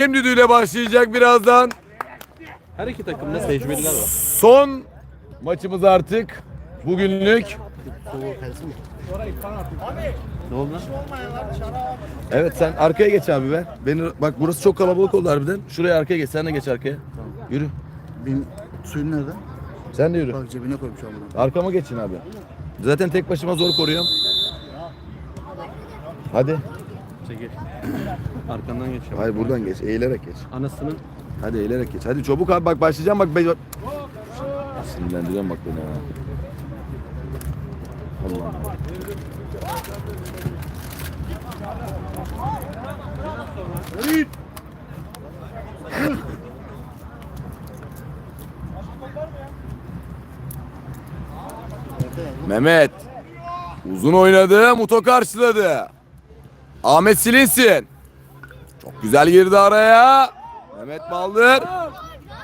Hakem düdüğüyle başlayacak birazdan. Her iki takımda tecrübeliler var. Son maçımız artık. Bugünlük. Ne oldu lan? Evet sen arkaya geç abi be. Beni bak burası çok kalabalık oldu harbiden. Şuraya arkaya geç. Sen de geç arkaya. Yürü. Benim suyun nerede? Sen de yürü. Bak cebine koymuş ama. Arkama geçin abi. Zaten tek başıma zor koruyorum. Hadi. Çekil. Arkandan geçiyor. Hayır buradan geç. Eğilerek geç. Anasının Hadi eğilerek geç. Hadi çabuk abi bak başlayacağım bak. Be... Sinirlendiriyorsun bak beni ha. Allah. Mehmet. Uzun oynadı. Muto karşıladı. Ahmet Silinsin. Çok güzel girdi araya. Mehmet Baldır.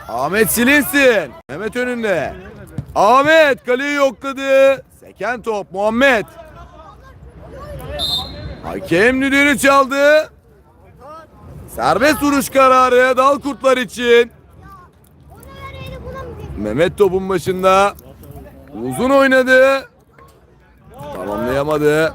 Ahmet Silinsin. Mehmet önünde. Ahmet kaleyi yokladı. Seken top Muhammed. Hakem düdüğünü çaldı. Serbest vuruş kararı dal kurtlar için. Mehmet topun başında. Uzun oynadı. Tamamlayamadı.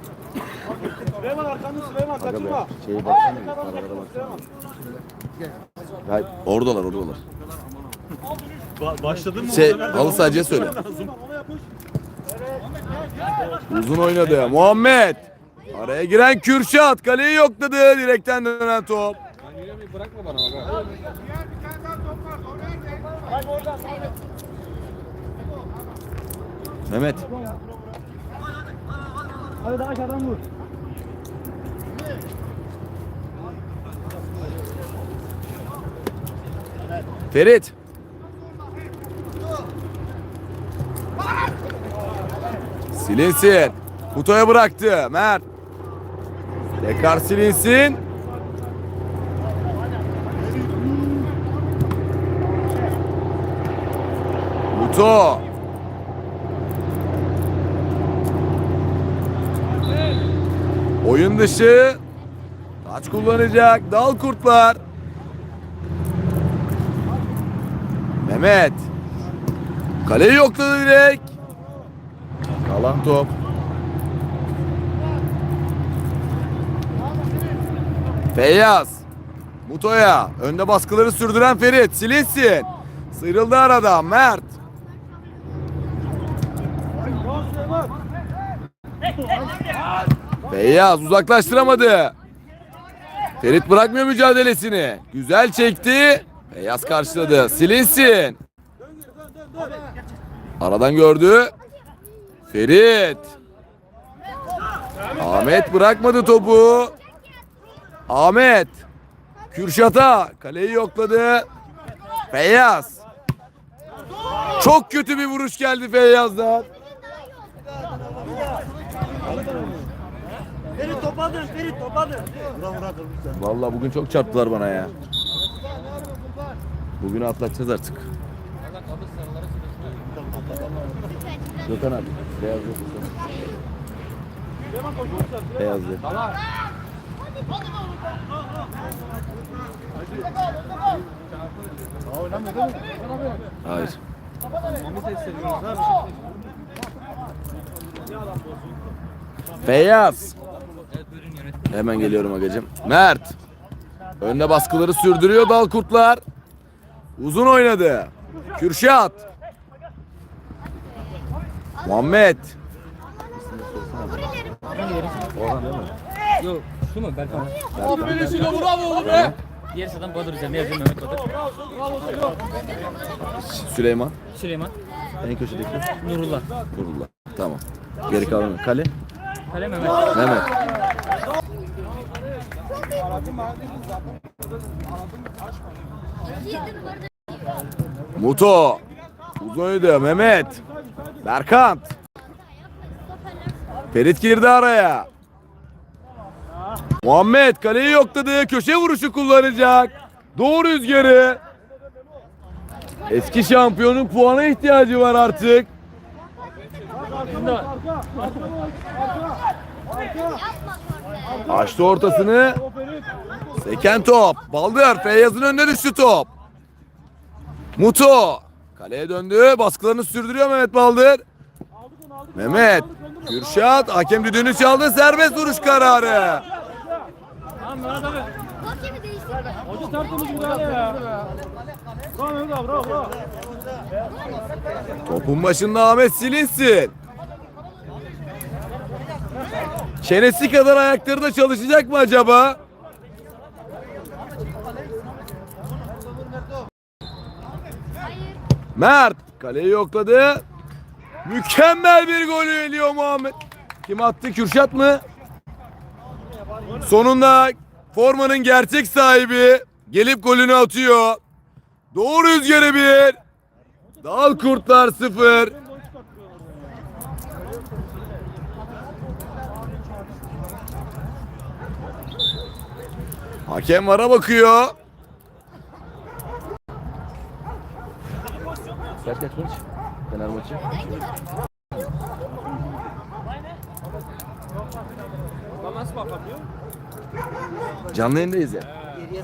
Aga be, şeye baksana, bir paralara baksana. Hayır, oradalar, oradalar. başladın mı? Şey, halı sahacıya söyle. Uzun oynadı. Muhammed. Araya giren Kürşat. Kaleyi yokladı. Direkten dönen top. Bırakma bana bak. Mehmet. Hadi daha aşağıdan vur. Ferit. Silinsin. Kutoya bıraktı. Mert. Tekrar silinsin. Muto. Oyun dışı. Taç kullanacak. Dal kurtlar. Mehmet. Kaleyi yokladı direkt. Kalan top. Feyyaz. Muto'ya. Önde baskıları sürdüren Ferit. Silinsin. Sıyrıldı arada. Mert. Feyyaz uzaklaştıramadı. Ferit bırakmıyor mücadelesini. Güzel çekti. Beyaz karşıladı. Silinsin. Aradan gördü. Ferit. Ahmet bırakmadı topu. Ahmet. Kürşat'a kaleyi yokladı. Feyyaz. Çok kötü bir vuruş geldi Feyyaz'dan. Ferit topadın, Ferit topadın. Vallahi bugün çok çarptılar bana ya. Bugünü atlatacağız artık. Gökhan abi. Beyaz yok. Beyaz yok. Hayır. Beyaz. Hemen geliyorum agacım. Mert. Önde baskıları sürdürüyor dal kurtlar. Uzun oynadı. Kürşat. Muhammed. Yok şu mu Berkan? Berkan. Diğer sıradan Badur üzerinde yazıyor Mehmet Badur. Süleyman. Süleyman. En köşedeki. Nurullah. Nurullah. Tamam. Geri kalan Kale. Kale Mehmet. Mehmet. Muto. Uzaydı Mehmet. Berkant. Ferit girdi araya. Muhammed kaleyi yokladı. Köşe vuruşu kullanacak. Doğru rüzgarı. Eski şampiyonun puana ihtiyacı var artık. Açtı ortasını. Seken top. Baldır. Feyyaz'ın önüne düştü top. Muto. Kaleye döndü. Baskılarını sürdürüyor Mehmet Baldır. Mehmet. Kürşat. Hakem düdüğünü çaldı. Serbest vuruş kararı. Topun başında Ahmet silinsin. Çenesi kadar ayakları da çalışacak mı acaba? Mert kaleyi yokladı. Mükemmel bir golü geliyor Muhammed. Kim attı? Kürşat mı? Sonunda formanın gerçek sahibi gelip golünü atıyor. Doğru rüzgarı bir. Dal kurtlar sıfır. Hakem vara bakıyor. Kaç kaç maç? Fener maçı. Canlı yayındayız ya. Yok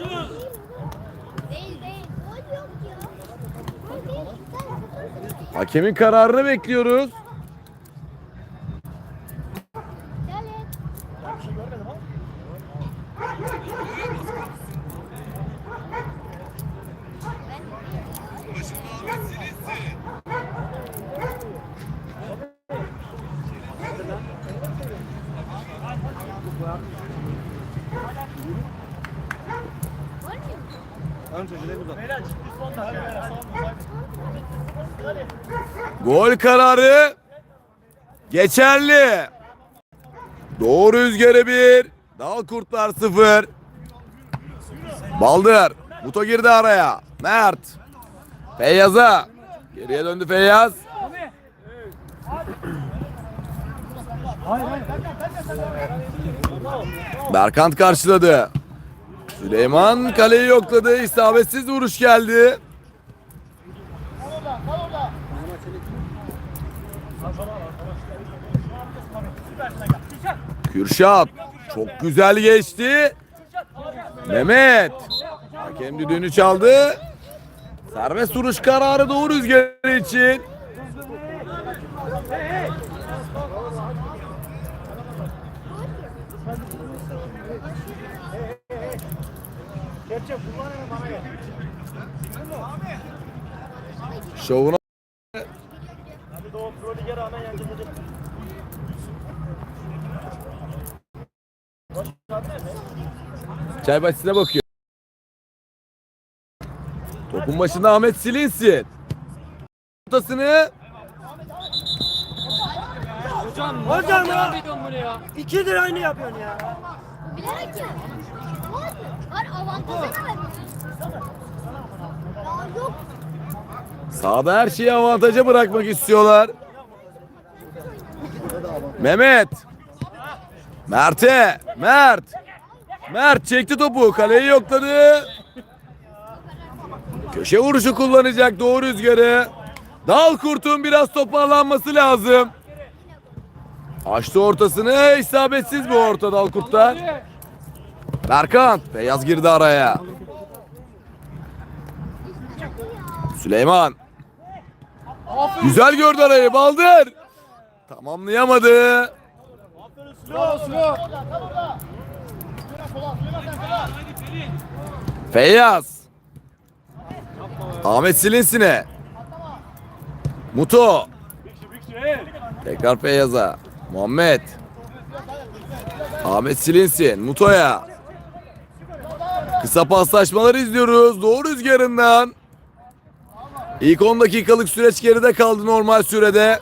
ya. Hakemin kararını bekliyoruz. Gel et. Gol kararı geçerli. Doğru rüzgarı bir. Dal kurtlar sıfır. Baldır. Muto girdi araya. Mert. Feyyaz'a. Geriye döndü Feyyaz. Berkant karşıladı. Süleyman kaleyi yokladı. İsabetsiz vuruş geldi. Kürşat çok güzel geçti. Mehmet hakem düdüğünü çaldı. Serbest vuruş kararı doğru rüzgarı için. Şovuna Hadi Doğu Pro Lig'e rağmen yeneceğiz hadi. Çay bahçesine bakıyor. Topun başında Ahmet Silinsin. Ortasını Hocam ya. İkidir aynı yapıyorsun ya. Bilerek ya. Var avantajı sağda her şeyi avantaja bırakmak istiyorlar. Mehmet. Mert'e. Mert. Mert çekti topu. Kaleyi yokladı. Köşe vuruşu kullanacak doğru rüzgarı. Dal kurtun biraz toparlanması lazım. Açtı ortasını. isabetsiz bir orta dal Berkant. Beyaz girdi araya. Süleyman. Güzel gördü arayı. Baldır. Tamamlayamadı. Feyyaz. Ahmet Silinsin'e. Muto. Tekrar Feyyaz'a. Muhammed. Ahmet Silinsin. Muto'ya. Kısa paslaşmalar izliyoruz. Doğru rüzgarından. İlk 10 dakikalık süreç geride kaldı normal sürede.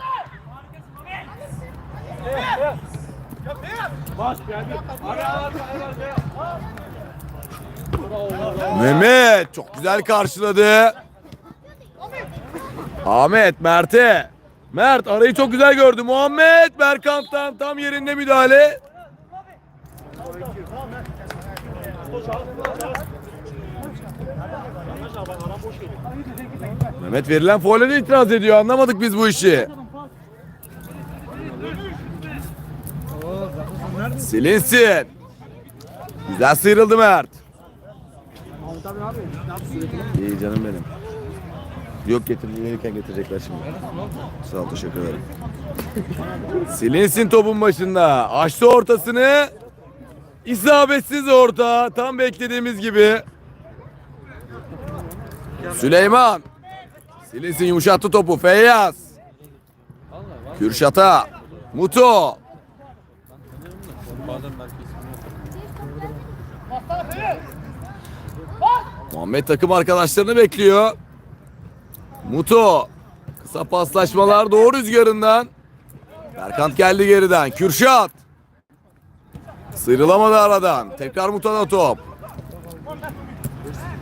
Mehmet çok güzel karşıladı. Ahmet Mert'e. Mert arayı çok güzel gördü. Muhammed Berkant'tan tam yerinde müdahale. Mehmet verilen faule itiraz ediyor. Anlamadık biz bu işi. Silinsin. Güzel sıyrıldı Mert. İyi canım benim. Yok getir, gelirken getirecekler şimdi. Sağ ol, teşekkür ederim. Silinsin topun başında. Açtı ortasını. İsabetsiz orta. Tam beklediğimiz gibi. Süleyman. Silinsin yumuşattı topu. Feyyaz. Kürşat'a. Muto. Muhammed takım arkadaşlarını bekliyor. Muto. Kısa paslaşmalar doğu rüzgarından. Berkant geldi geriden. Kürşat. Sıyrılamadı aradan. Tekrar Muto'da top.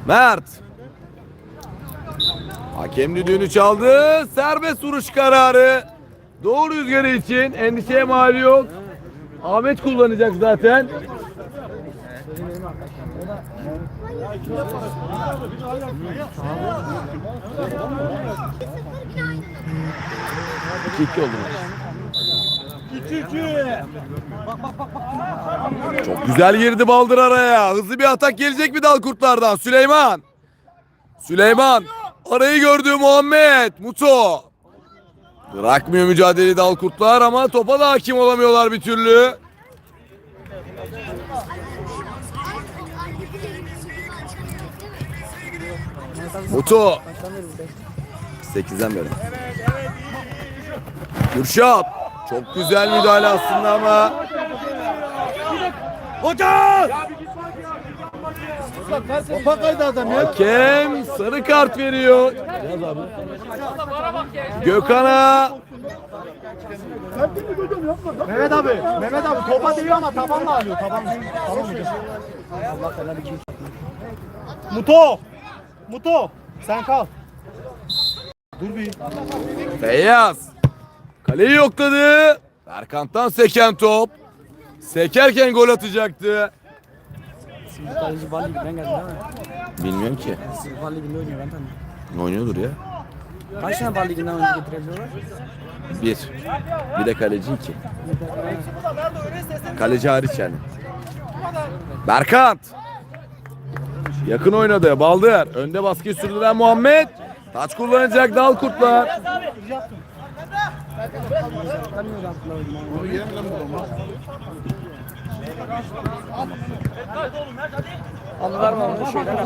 Mert. Hakem düdüğünü çaldı. Serbest vuruş kararı. Doğu rüzgarı için endişeye mal yok. Ahmet kullanacak zaten. İki iki oldu. Çok güzel girdi Baldır araya. Hızlı bir atak gelecek mi dal kurtlardan? Süleyman. Süleyman. Arayı gördü Muhammed. Muto. Bırakmıyor mücadeleyi dal kurtlar ama topa da hakim olamıyorlar bir türlü. Muto. 8'den beri. Kürşat. Çok güzel müdahale aslında ama. Topa kaydı adam ya. Hakem sarı kart veriyor. Gökhan'a Mehmet abi. Mehmet abi topa değiyor ama tabanla alıyor. Taban. Tamam hocam. Muto. Muto. Sen kal. Dur bir. Feyyaz. Kaleyi yokladı. Berkant'tan seken top. Sekerken gol atacaktı. Bu kaleci Bal Ligi'nden geldi değil mi? Bilmiyorum ki. Siz Ligi'nde oynuyor ben tanıyorum. Ne oynuyordur ya? Kaç tane Bal Ligi'nden oyuncu getirebiliyorlar? Bir. Bir de kaleci iki. Kaleci hariç yani. Berkant. Yakın oynadı. Baldır. Önde baskıyı sürdüren Muhammed. Taç kullanacak dal kurtlar. Anılar mı olmuş şeyden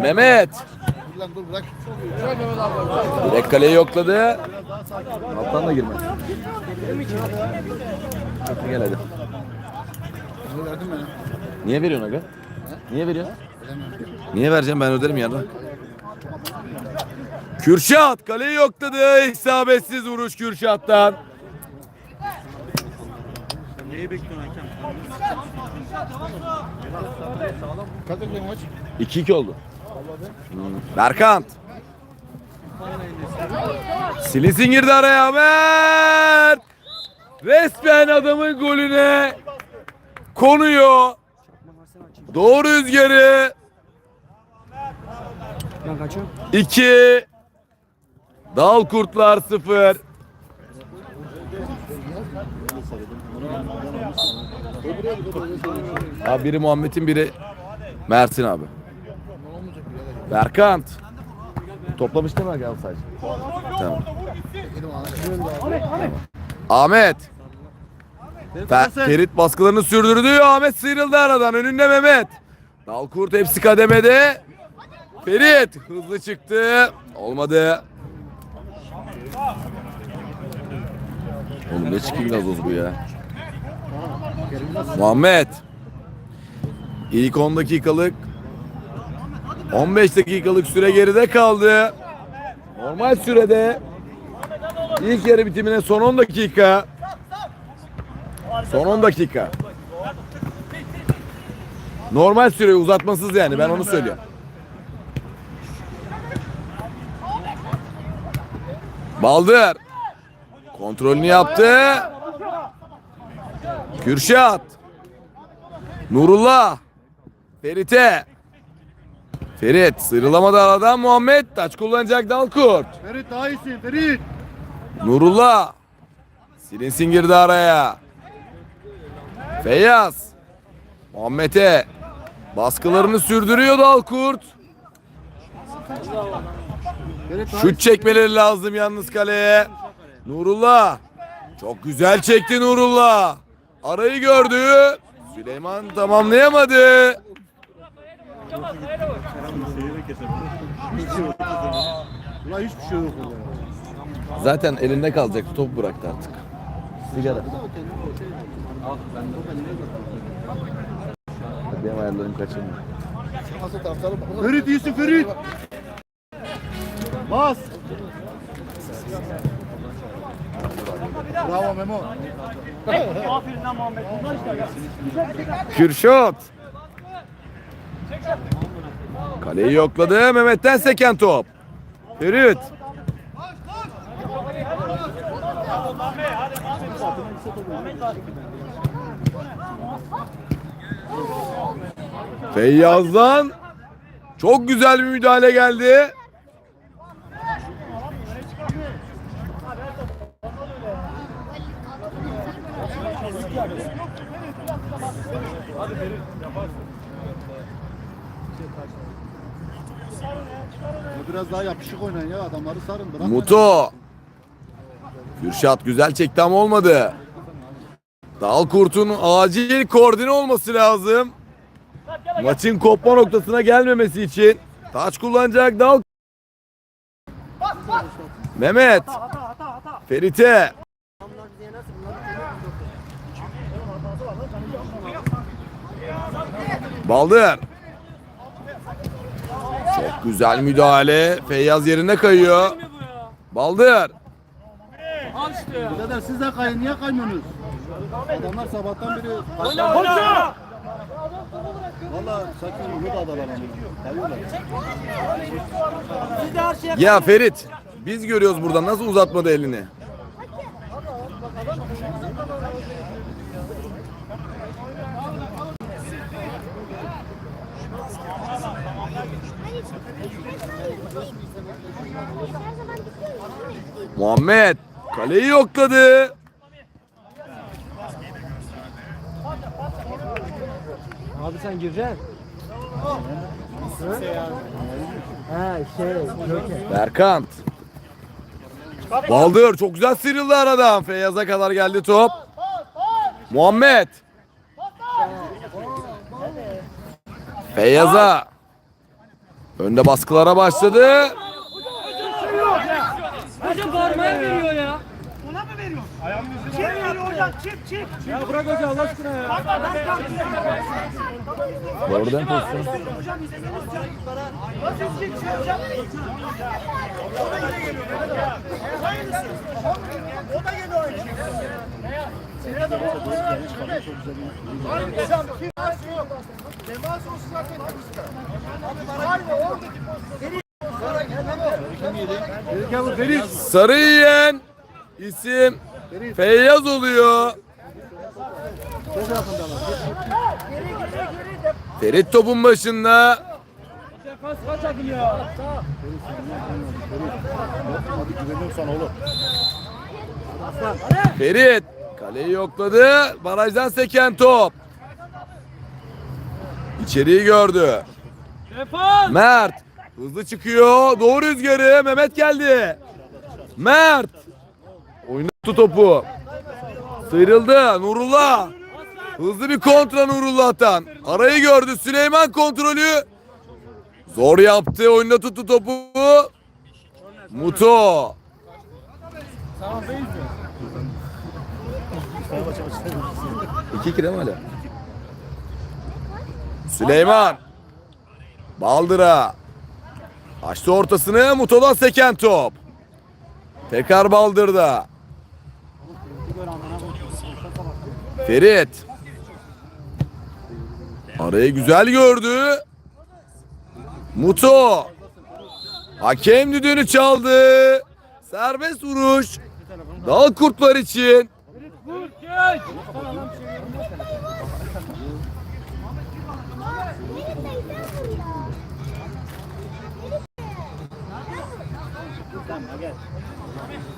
Mehmet. Direkt kaleyi yokladı. Alttan da girme. Hadi gel hadi. Niye veriyorsun aga? Niye veriyorsun? Niye vereceğim ben öderim yarın. Kürşat kaleyi yokladı. İsabetsiz vuruş Kürşat'tan. Kaç dakika maç? 2-2 oldu. Hmm. Berkant. Silinsin girdi araya Mert. Resmen adamın golüne konuyor. Doğru rüzgarı. Ben kaçıyorum. 2 Dal Kurtlar 0 Abi biri Muhammed'in biri Mert'in abi. Berkant. Toplamış değil mi sadece? Tamam. Ahmet. Fe- Ferit baskılarını sürdürdü. Ahmet sıyrıldı aradan. Önünde Mehmet. Dalkurt hepsi kademede. Ferit hızlı çıktı. Olmadı. Oğlum ne çıkayım gazoz bu ya. Muhammed. İlk 10 dakikalık 15 dakikalık süre geride kaldı. Normal sürede ilk yarı bitimine son 10 dakika. Son 10 dakika. Normal süre uzatmasız yani ben onu söylüyorum. Baldır. Kontrolünü yaptı. Kürşat. Nurullah. Ferit'e. Ferit sıyrılamadı aradan Muhammed. Taç kullanacak Dalkurt. Ferit daha iyisin Ferit. Nurullah. Silinsin girdi araya. Feyyaz. Muhammed'e. Baskılarını sürdürüyor Dalkurt. Şut çekmeleri lazım yalnız kaleye. Nurullah. Çok güzel çekti Nurullah. Arayı gördü. Süleyman tamamlayamadı. Ulan hiçbir şey yok orada. Zaten elinde kalacaktı. Top bıraktı artık. Sigara. Benim ayarlarım kaçırmıyor. Ferit iyisin Ferit. Bas. Bravo Memo. Kürşat. Kaleyi yokladı. Mehmet'ten seken top. Ferit. Feyyaz'dan çok güzel bir müdahale geldi. Biraz daha yapışık oynayın ya adamları sarın. Bırak Muto. Kürşat güzel çekti ama olmadı. Dalkurt'un acil koordine olması lazım. Maçın kopma noktasına gelmemesi için taç kullanacak Dal. Mehmet. Ferit'e. Baldır. Güzel müdahale. Feyyaz yerine kayıyor. Baldır. Ya. Birader siz de kayın niye kaymıyorsunuz? Adamlar sabahtan beri oyna. Valla sakın umut adalar Ya Ferit. Biz görüyoruz buradan nasıl uzatmadı elini. Muhammed kaleyi yokladı. Abi sen gireceksin. Ha şey. Berkant. Baldır çok güzel sıyrıldı aradan. Feyyaz'a kadar geldi top. Muhammed. Feyyaz'a. Önde baskılara başladı. Hoca parmağı veriyor ya. Kim veriyor hocam? Kim kim? Ya bırak hoca Allah aşkına ya. Doğrudan pozisyon. Ferit yavrum Ferit. Sarı yiyen isim Feyyaz oluyor. Ferit topun başında. Defans kaç adım ya? Hadi güveniyorum sana oğlum. Ferit kaleyi yokladı. Barajdan seken top. İçeriği gördü. Mert hızlı çıkıyor. Doğru rüzgarı. Mehmet geldi. Mert oynattı topu. Sıyrıldı. Nurullah. Hızlı bir kontra Nurullah'tan. Arayı gördü. Süleyman kontrolü. Zor yaptı. Oyunda tuttu topu. Muto. İki kere mi hala? Süleyman. Baldıra. Açtı ortasını Muto'dan seken top. Tekrar Baldır'da. Ferit. Arayı güzel gördü. Muto. Hakem düdüğünü çaldı. Serbest vuruş. Dal kurtlar için. Geç. Benim teyzem bu ya.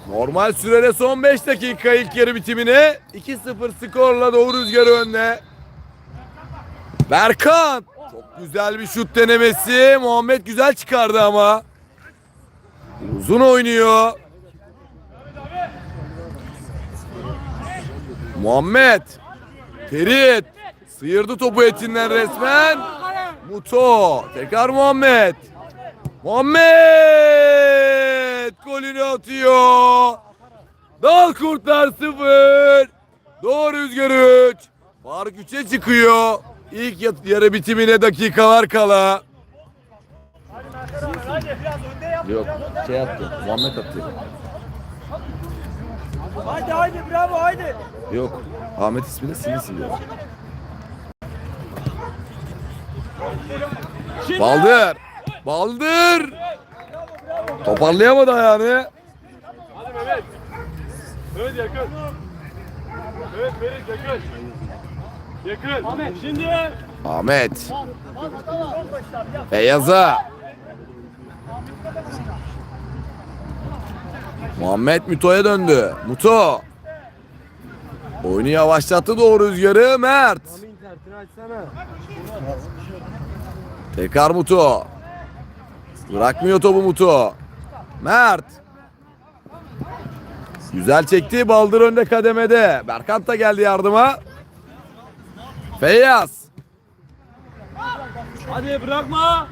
Normal sürede son 5 dakika ilk yarı bitimine 2-0 skorla Doğu Rüzgarı önde. Berkan. Çok güzel bir şut denemesi. Muhammed güzel çıkardı ama. Uzun oynuyor. Muhammed. Ferit. Sıyırdı topu etinden resmen. Muto. Tekrar Muhammed. Muhammed golünü atıyor. Dal Kurtlar 0. Doğu Rüzgar 3. Fark 3'e çıkıyor. İlk ya- yarı bitimine dakikalar kala. Yok şey attı. Muhammed attı. Haydi haydi bravo haydi. Yok. Ahmet ismi de Sili Sili. Baldır. Baldır. Toparlayamadı ayağını. Evet yakın. Evet Ferit yakın. Yakın. Ahmet şimdi. Ahmet. Feyyaz'a. Muhammed Muto'ya döndü. Muto. Oyunu yavaşlattı doğru rüzgarı Mert. Tekrar Muto. Bırakmıyor topu Muto. Mert. Güzel çekti. Baldır önde kademede. Berkant da geldi yardıma. Feyyaz. Hadi bırakma.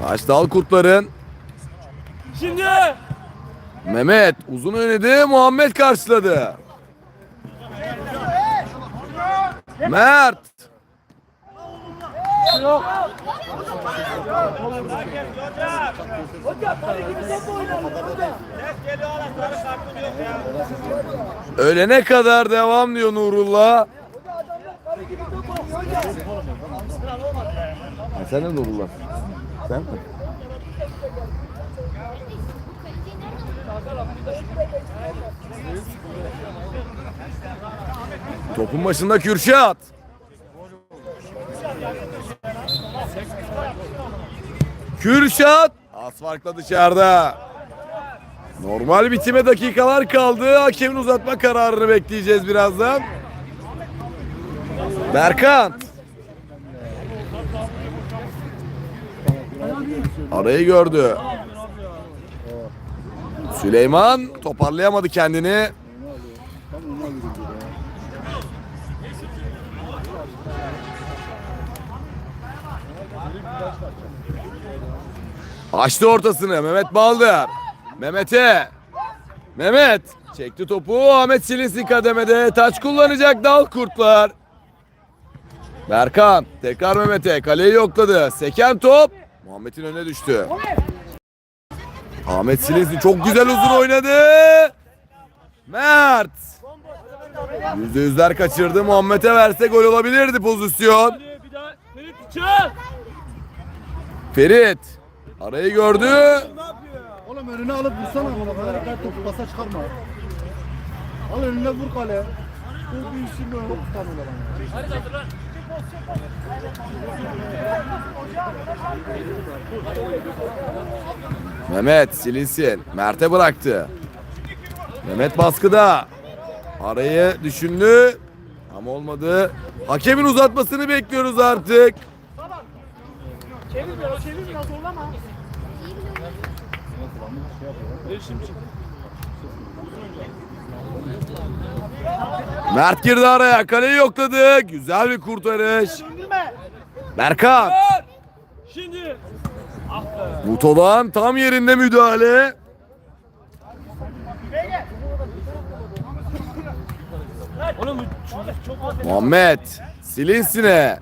Taşdal kurtların. Şimdi. Mehmet uzun oynadı. Muhammed karşıladı. Mert. Ölene kadar devam diyor Nurullah. Sen de Nurullah. Sen mi? Topun başında Kürşat. Kürşat. Az farkla dışarıda. Normal bitime dakikalar kaldı. Hakemin uzatma kararını bekleyeceğiz birazdan. Berkan. Arayı gördü. Süleyman toparlayamadı kendini. Açtı ortasını Mehmet Baldır. Mehmet'e. Mehmet çekti topu. Ahmet Silinsi kademede. Taç kullanacak dal kurtlar. Berkan tekrar Mehmet'e. Kaleyi yokladı. Seken top. Muhammed'in önüne düştü. Ahmet Silinsi çok güzel uzun oynadı. Mert. Yüzde yüzler kaçırdı. Muhammed'e verse gol olabilirdi pozisyon. Hadi. Ferit. Arayı gördü. Oğlum önüne alıp vursana bunu. Kadar dikkat topu pasa çıkarma. Al önüne vur kale. Bu bir işin. Çok tutamıyorlar ama. Mehmet silinsin. Mert'e bıraktı. Mehmet baskıda. Arayı düşündü. Ama olmadı. Hakemin uzatmasını bekliyoruz artık. Mert girdi araya. Kaleyi yokladı. Güzel bir kurtarış. Berkan. Şimdi. Muto'dan tam yerinde müdahale. Muhammed. Silinsine.